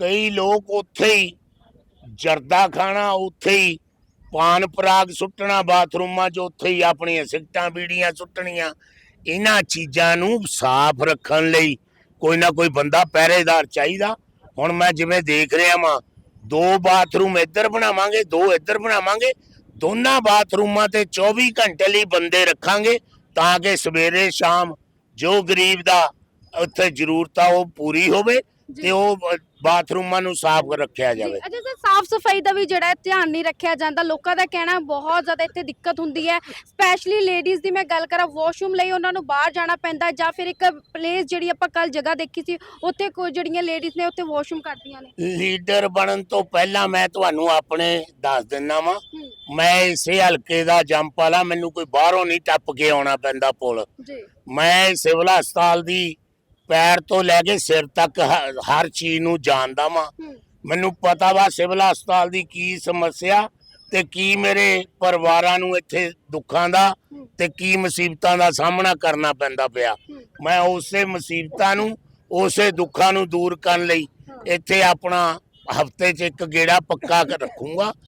ਕਈ ਲੋਕ ਉੱਥੇ ਹੀ ਜਰਦਾ ਖਾਣਾ, ਉੱਥੇ ਹੀ ਪਾਨ ਪਰਾਗ ਸੁੱਟਣਾ, ਬਾਥਰੂਮਾਂ 'ਚ ਉੱਥੇ ਹੀ ਆਪਣੀਆਂ ਸਿਗਟਾਂ, ਬੀੜੀਆਂ ਸੁੱਟਣੀਆਂ। ਇਹਨਾਂ ਚੀਜ਼ਾਂ ਨੂੰ ਸਾਫ਼ ਰੱਖਣ ਲਈ ਕੋਈ ਨਾ ਕੋਈ ਬੰਦਾ ਪਹਿਰੇਦਾਰ ਚਾਹੀਦਾ। ਹੁਣ ਮੈਂ ਜਿਵੇਂ ਦੇਖ ਰਿਹਾ ਵਾਂ, ਦੋ ਬਾਥਰੂਮ ਇੱਧਰ ਬਣਾਵਾਂਗੇ, ਦੋ ਇੱਧਰ ਬਣਾਵਾਂਗੇ, ਦੋਨਾਂ ਬਾਥਰੂਮਾਂ ਤੇ 24 ਘੰਟੇ ਲਈ ਬੰਦੇ ਰੱਖਾਂਗੇ ਤਾਂ ਕਿ ਸਵੇਰੇ ਸ਼ਾਮ ਜੋ ਗਰੀਬ ਦਾ ਉੱਥੇ ਜ਼ਰੂਰਤ ਆ ਉਹ ਪੂਰੀ ਹੋਵੇ। ਤੇ ਉਹ ਬਾਥਰੂਮਾਂ ਨੂੰ ਸਾਫ਼ ਰੱਖਿਆ ਜਾਵੇ। ਅਜੇ ਸਰ ਸਾਫ਼ ਸਫ਼ਾਈ ਦਾ ਵੀ ਜਿਹੜਾ ਧਿਆਨ ਨਹੀਂ ਰੱਖਿਆ ਜਾਂਦਾ। ਲੋਕਾਂ ਦਾ ਕਹਿਣਾ ਬਹੁਤ ਜ਼ਿਆਦਾ ਇੱਥੇ ਦਿੱਕਤ ਹੁੰਦੀ ਹੈ। ਸਪੈਸ਼ਲੀ ਲੇਡੀਜ਼ ਦੀ ਮੈਂ ਗੱਲ ਕਰਾਂ ਵਾਸ਼ਰੂਮ ਲਈ ਉਹਨਾਂ ਨੂੰ ਬਾਹਰ ਜਾਣਾ ਪੈਂਦਾ ਜਾਂ ਫਿਰ ਇੱਕ ਪਲੇਸ ਜਿਹੜੀ ਆਪਾਂ ਕੱਲ ਜਗ੍ਹਾ ਦੇਖੀ ਸੀ ਉੱਥੇ ਕੋਈ ਜਿਹੜੀਆਂ ਲੇਡੀਜ਼ ਨੇ ਉੱਥੇ ਵਾਸ਼ਰੂਮ ਕਰਦੀਆਂ ਨੇ। ਲੀਡਰ ਬਣਨ ਤੋਂ ਪਹਿਲਾਂ ਮੈਂ ਤੁਹਾਨੂੰ ਆਪਣੇ ਦੱਸ ਦਿੰਦਾ ਵਾਂ। ਮੈਂ ਇਸੇ ਹਲਕੇ ਦਾ ਜੰਪ ਵਾਲਾ ਮੈਨੂੰ ਕੋਈ ਬਾਹਰੋਂ ਨਹੀਂ ਟੱਪ ਕੇ ਆਉਣਾ ਪੈਂਦਾ ਪੁਲ। ਜੀ। ਮੈਂ ਸਿਵਲ ਹਸਪਤਾਲ ਦੀ ਪੈਰ ਤੋਂ ਲੈ ਕੇ ਸਿਰ ਤੱਕ ਹ- ਹਰ ਚੀਜ਼ ਨੂੰ ਜਾਣਦਾ ਵਾਂ ਮੈਨੂੰ ਪਤਾ ਵਾ ਸਿਵਲ ਹਸਪਤਾਲ ਦੀ ਕੀ ਸਮੱਸਿਆ ਤੇ ਕੀ ਮੇਰੇ ਪਰਿਵਾਰਾਂ ਨੂੰ ਇੱਥੇ ਦੁੱਖਾਂ ਦਾ। ਤੇ ਕੀ ਮੁਸੀਬਤਾਂ ਦਾ ਸਾਹਮਣਾ ਕਰਨਾ ਪੈਂਦਾ ਪਿਆ। ਮੈਂ ਉਸੇ ਮੁਸੀਬਤਾਂ ਨੂੰ ਉਸੇ ਦੁੱਖਾਂ ਨੂੰ ਦੂਰ ਕਰਨ ਲਈ। ਇੱਥੇ ਆਪਣਾ ਹਫ਼ਤੇ 'ਚ ਇੱਕ ਗੇੜਾ ਪੱਕਾ ਕਰ ਰੱਖੂੰਗਾ